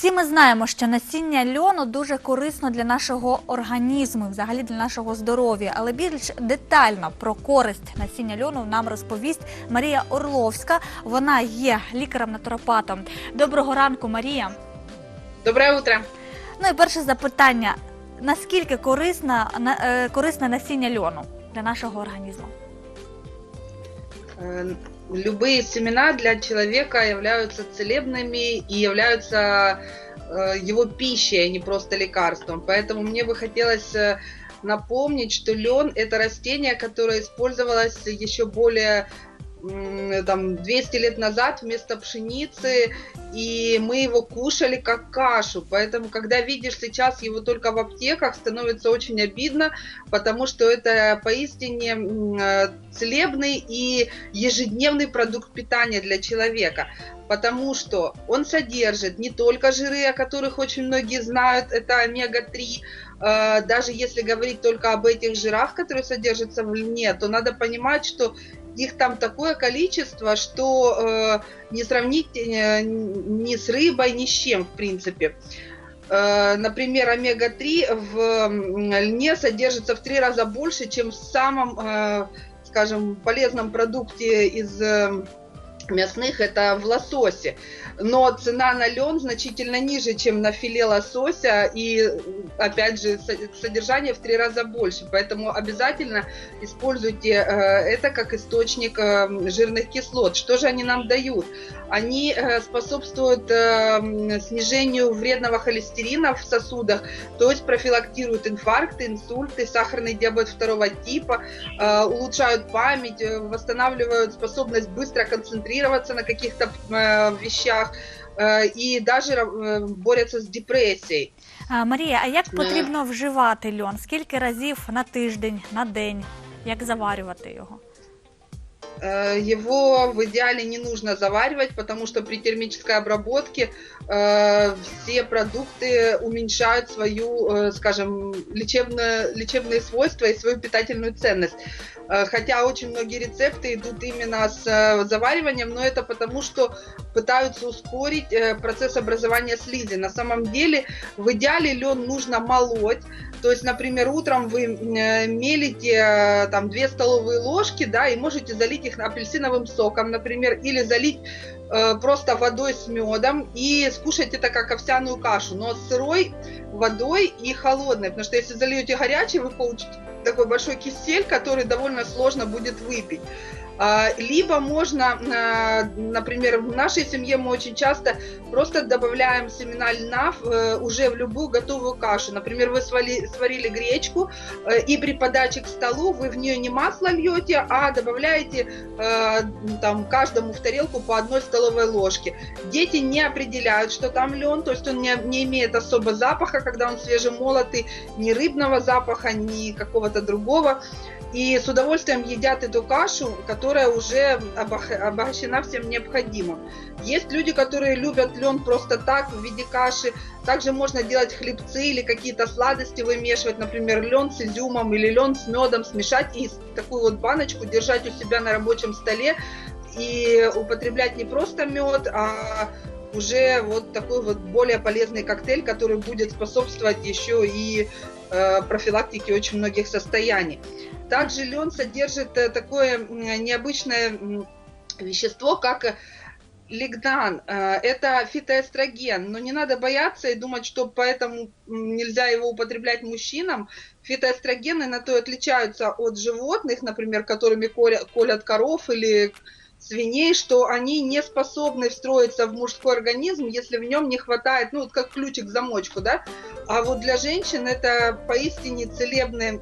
Всі ми знаємо, що насіння льону дуже корисно для нашого організму, і взагалі для нашого здоров'я. Але більш детально про користь насіння льону нам розповість Марія Орловська. Вона є лікарем-натуропатом. Доброго ранку, Марія. Доброе утро. Ну і перше запитання: наскільки корисна, на- е, корисне насіння льону для нашого організму? Любые семена для человека являются целебными и являются э, его пищей, а не просто лекарством. Поэтому мне бы хотелось э, напомнить, что лен это растение, которое использовалось еще более там, 200 лет назад вместо пшеницы, и мы его кушали как кашу. Поэтому, когда видишь сейчас его только в аптеках, становится очень обидно, потому что это поистине э, целебный и ежедневный продукт питания для человека. Потому что он содержит не только жиры, о которых очень многие знают, это омега-3, Э, даже если говорить только об этих жирах, которые содержатся в льне, то надо понимать, что их там такое количество, что э, не сравнить э, ни с рыбой, ни с чем, в принципе. Э, Например, омега-3 в льне содержится в три раза больше, чем в самом, э, скажем, полезном продукте из э, мясных, это в лососе. Но цена на лен значительно ниже, чем на филе лосося, и, опять же, со- содержание в три раза больше. Поэтому обязательно используйте э, это как источник э, жирных кислот. Что же они нам дают? Они э, способствуют снижению вредного холестерина в сосудах, то есть профилактируют инфаркты, инсульты, сахарный диабет второго типа, улучшают память, восстанавливают способность быстро концентрироваться на каких-то э, вещах э, и даже э, борются с депрессией. А, Марія, а як Е. потрібно вживати льон? Скільки разів на тиждень, на день? Як заварювати його? Э, Его в идеале не нужно заваривать, потому что при термической обработке э, все продукты уменьшают свою, э, скажем, лечебное, лечебные свойства и свою питательную ценность. Хотя очень многие рецепты идут именно с завариванием, но это потому, что пытаются ускорить процесс образования слизи. На самом деле в идеале лен нужно молоть, то есть, например, утром вы э, мелите э, там 2 столовые ложки, да, и можете залить их апельсиновым соком, например, или залить э, просто водой с медом и скушать это как овсяную кашу, но сырой водой и холодной, потому что если зальете горячей, вы получите такой большой кисель, который довольно сложно будет выпить. А, Либо можно, а, например, в нашей семье мы очень часто просто добавляем семена льна э, уже в любую готовую кашу. Например, вы сварили гречку, э, и при подаче к столу вы в нее не масло льете, а добавляете э, там каждому в тарелку по одной столовой ложке. Дети не определяют, что там лен, то есть он не, не имеет особо запаха, когда он свежемолотый, ни рыбного запаха, ни какого-то другого. И с удовольствием едят эту кашу, которая уже обогащена всем необходимым. Есть люди, которые любят лен просто так в виде каши. Также можно делать хлебцы или какие-то сладости вымешивать, например, лен с изюмом или лен с медом смешать и такую вот баночку держать у себя на рабочем столе и употреблять не просто мед, а уже вот такой вот более полезный коктейль, который будет способствовать еще и э, профилактике очень многих состояний. Также лен содержит э, такое необычное вещество, как э, лигнан. Э, Это фитоэстроген, но не надо бояться и думать, что поэтому нельзя его употреблять мужчинам. Фитоэстрогены на то и отличаются от животных, например, которыми колят коров или свиней, что они не способны встроиться в мужской организм, если в нем не хватает, ну, вот как ключик к замочку, да, а вот для женщин это поистине целебное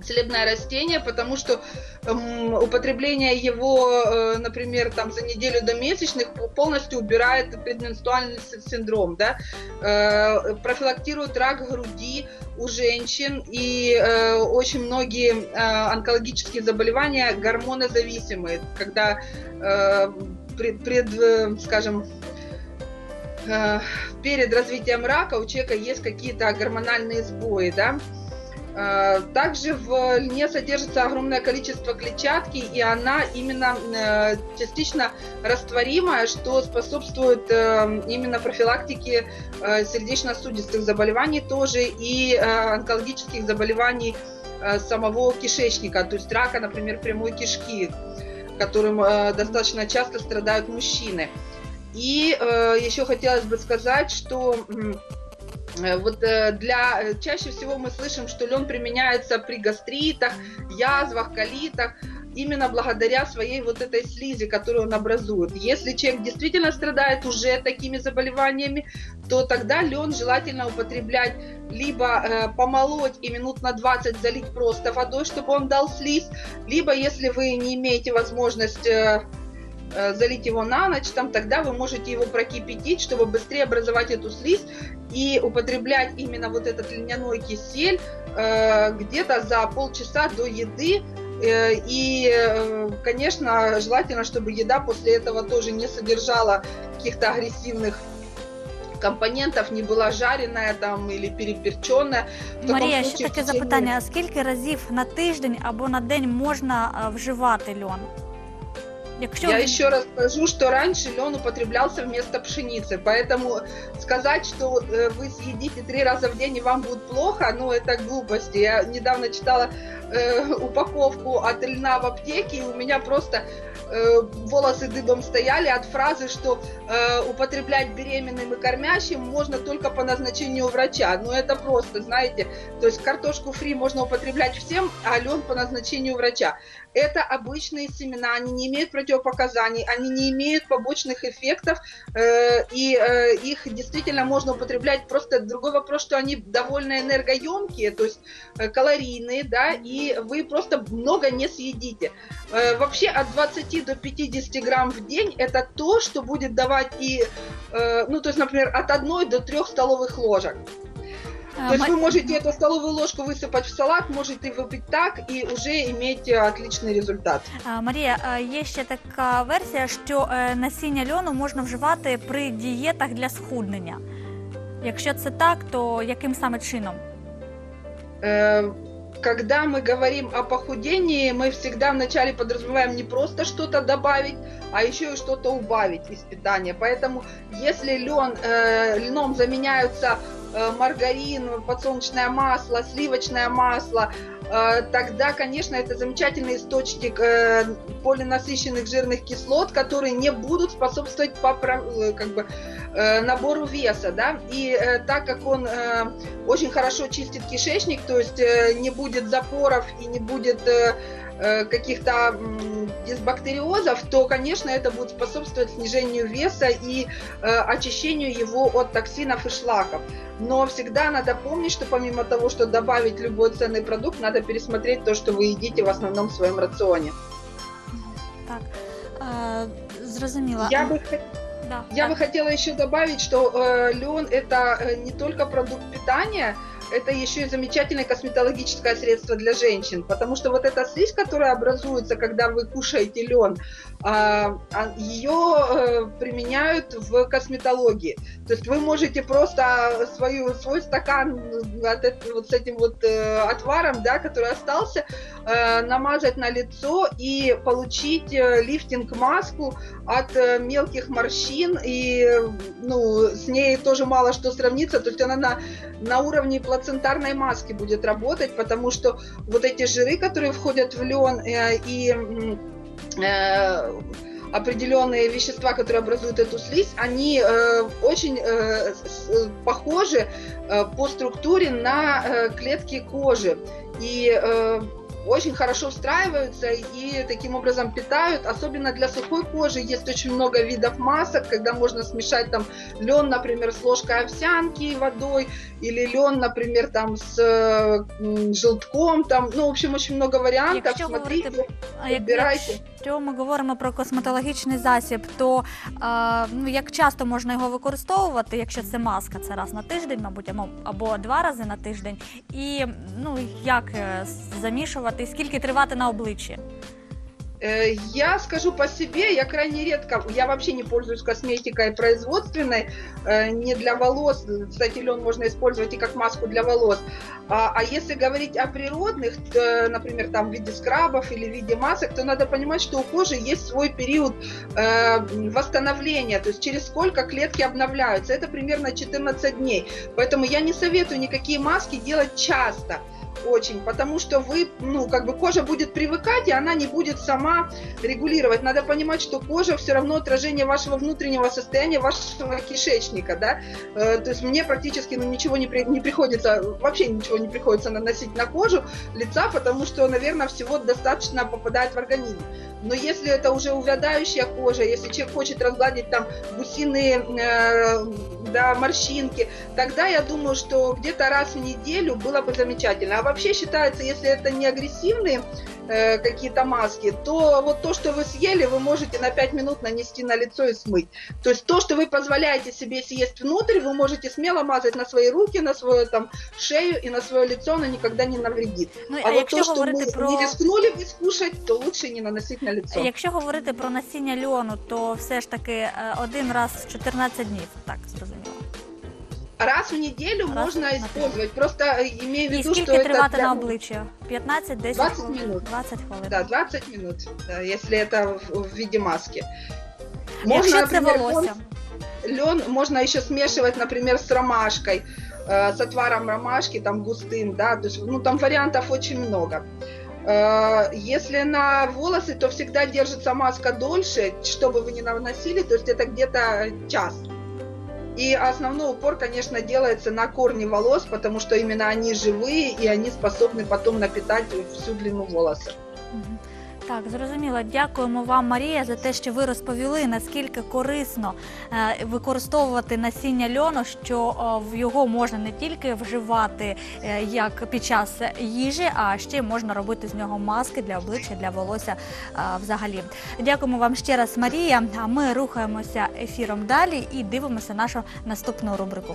целебное растение, потому что эм, употребление его, э, например, там за неделю до месячных полностью убирает предменструальный синдром, да, Э, профилактирует рак груди у женщин и э, очень многие э, онкологические заболевания гормонозависимые, когда э, пред, пред, э, скажем, э, перед развитием рака у человека есть какие-то гормональные сбои, да, Также в льне содержится огромное количество клетчатки, и она именно э, частично растворимая, что способствует э, именно профилактике э, сердечно-сосудистых заболеваний тоже и э, онкологических заболеваний э, самого кишечника, то есть рака, например, прямой кишки, которым э, достаточно часто страдают мужчины. И э, еще хотелось бы сказать, что э, вот э, для э, чаще всего мы слышим, что лен применяется при гастритах, язвах, колитах, именно благодаря своей вот этой слизи, которую он образует. Если человек действительно страдает уже такими заболеваниями, то тогда лен желательно употреблять либо э, помолоть и минут на 20 залить просто водой, чтобы он дал слизь, либо если вы не имеете возможность э, э, залить его на ночь, там, тогда вы можете его прокипятить, чтобы быстрее образовать эту слизь и употреблять именно вот этот льняной кисель э, где-то за полчаса до еды. Э, И, э, конечно, желательно, чтобы еда после этого тоже не содержала каких-то агрессивных компонентов, не была жареная там или переперченная. В таком Марія, ще случае в таке течение- запитання: а скільки разів на тиждень або на день можна е, вживати льон? Якщо Я еще раз скажу, что раньше лен употреблялся вместо пшеницы, поэтому сказать, что э, вы съедите три раза в день и вам будет плохо, ну это глупости. Я недавно читала э, упаковку от льна в аптеке, и у меня просто э, волосы дыбом стояли от фразы, что э, употреблять беременным и кормящим можно только по назначению врача. Ну это просто, знаете, то есть картошку фри можно употреблять всем, а лен по назначению врача. Это обычные семена, они не имеют противопоказаний, они не имеют побочных эффектов, э, и э, их действительно можно употреблять. Просто другой вопрос, что они довольно энергоемкие, то есть э, калорийные, да, и вы просто много не съедите. Э, вообще от 20 до 50 грамм в день это то, что будет давать и, э, ну, то есть, например, от 1 до 3 столовых ложек. е, То есть Ма- вы можете эту столовую ложку высыпать в салат, можете выпить так и уже иметь э, отличный результат. Е, Марія, е, є ще така версія, що е, насіння льону можна вживати при дієтах для схуднення. Якщо це так, то яким саме чином? Э, Когда мы говорим о похудении, мы всегда вначале подразумеваем не просто что-то добавить, а еще и что-то убавить из питания. Поэтому если лен, э, льном заменяются маргарин, подсолнечное масло, сливочное масло, э, тогда, конечно, это замечательный источник э, полинасыщенных жирных кислот, которые не будут способствовать э, как бы, э, набору веса, да, и э, так как он э, очень хорошо чистит кишечник, то есть э, не будет запоров и не будет э, э, каких-то м, дисбактериозов, то, конечно, это будет способствовать снижению веса и э, очищению его от токсинов и шлаков. Но всегда надо помнить, что помимо того, что добавить любой ценный продукт, надо пересмотреть то, что вы едите в основном в своем рационе. Так, е, зрозуміла. Я бы Да, Я так. бы хотела еще добавить, что э, лен это э, не только продукт питания, это еще и замечательное косметологическое средство для женщин, потому что вот эта слизь, которая образуется, когда вы кушаете лен, ее э, применяют в косметологии. То есть вы можете просто свою, свой стакан от эт- вот с этим вот э, отваром, да, который остался, э, намазать на лицо и получить лифтинг-маску от мелких морщин, и ну, с ней тоже мало что сравнится, то есть она на, на уровне плацентарной маски будет работать, потому что вот эти жиры, которые входят в лен, э, и э, определенные вещества, которые образуют эту слизь, они э, очень э, с- э, похожи э, по структуре на э, клетки кожи. И э, очень хорошо встраиваются и таким образом питают. Особенно для сухой кожи есть очень много видов масок, когда можно смешать там лен, например, с ложкой овсянки и водой, или лен, например, там с э, желтком, там, ну, в общем, очень много вариантов. Якщо Смотрите, говорити, вибирайте. Якщо ми говоримо про косметологічний засіб, то е, ну, як часто можна його використовувати, якщо це маска, це раз на тиждень, мабуть, або, два рази на тиждень, і ну як е, замішувати, скільки тривати на обличчі? Э, Я скажу по себе, я крайне редко, я вообще не пользуюсь косметикой производственной, э, не для волос. Кстати, лен можно использовать и как маску для волос. А, а если говорить о природных, то, например, там в виде скрабов или в виде масок, то надо понимать, что у кожи есть свой период э, восстановления, то есть через сколько клетки обновляются. Это примерно 14 дней. Поэтому я не советую никакие маски делать часто очень, потому что вы, ну, как бы кожа будет привыкать, и она не будет сама регулировать. Надо понимать, что кожа все равно отражение вашего внутреннего состояния, вашего кишечника, да. Э, то есть мне практически ну, ничего не, при- не приходится, вообще ничего не приходится наносить на кожу лица, потому что, наверное, всего достаточно попадает в организм. Но если это уже увядающая кожа, если человек хочет разгладить там гусиные э, да, морщинки, тогда я думаю, что где-то раз в неделю было бы замечательно. А вообще считается, если это не агрессивные э, какие-то маски, то вот то, что вы съели, вы можете на 5 минут нанести на лицо и смыть. То есть то, что вы позволяете себе съесть внутрь, вы можете смело мазать на свои руки, на свою там шею и на свое лицо, оно никогда не навредит. Ну, А, а вот якщо то, что говорити мы про не рискнули бы скушать, то лучше не наносить на лицо. якщо говорити про насіння льону, то все ж таки е, один раз в 14 днів, так зрозуміло. Раз в неделю Раз можно в использовать. Просто э, имею в І виду, что скільки это тривати для- на обличчі? 15, 10 20 хвилин? минут. 20 хвилин. Да, 20 минут, да, если это в, в виде маски. Якщо це волосся. лен можно еще смешивать, например, с ромашкой, э, с отваром ромашки, там густым, да, то есть, ну, там вариантов очень много. Э, Если на волосы, то всегда держится маска дольше, что бы вы ни наносили, то есть это где-то час. И основной упор, конечно, делается на корни волос, потому что именно они живые и они способны потом напитать всю длину волоса. Мгм. Так, зрозуміло. Дякуємо вам, Марія, за те, що ви розповіли, наскільки корисно е, використовувати насіння льону, що е, його можна не тільки вживати е, як під час їжі, а ще можна робити з нього маски для обличчя, для волосся взагалі. Дякуємо вам ще раз, Марія. А ми рухаємося ефіром далі і дивимося нашу наступну рубрику.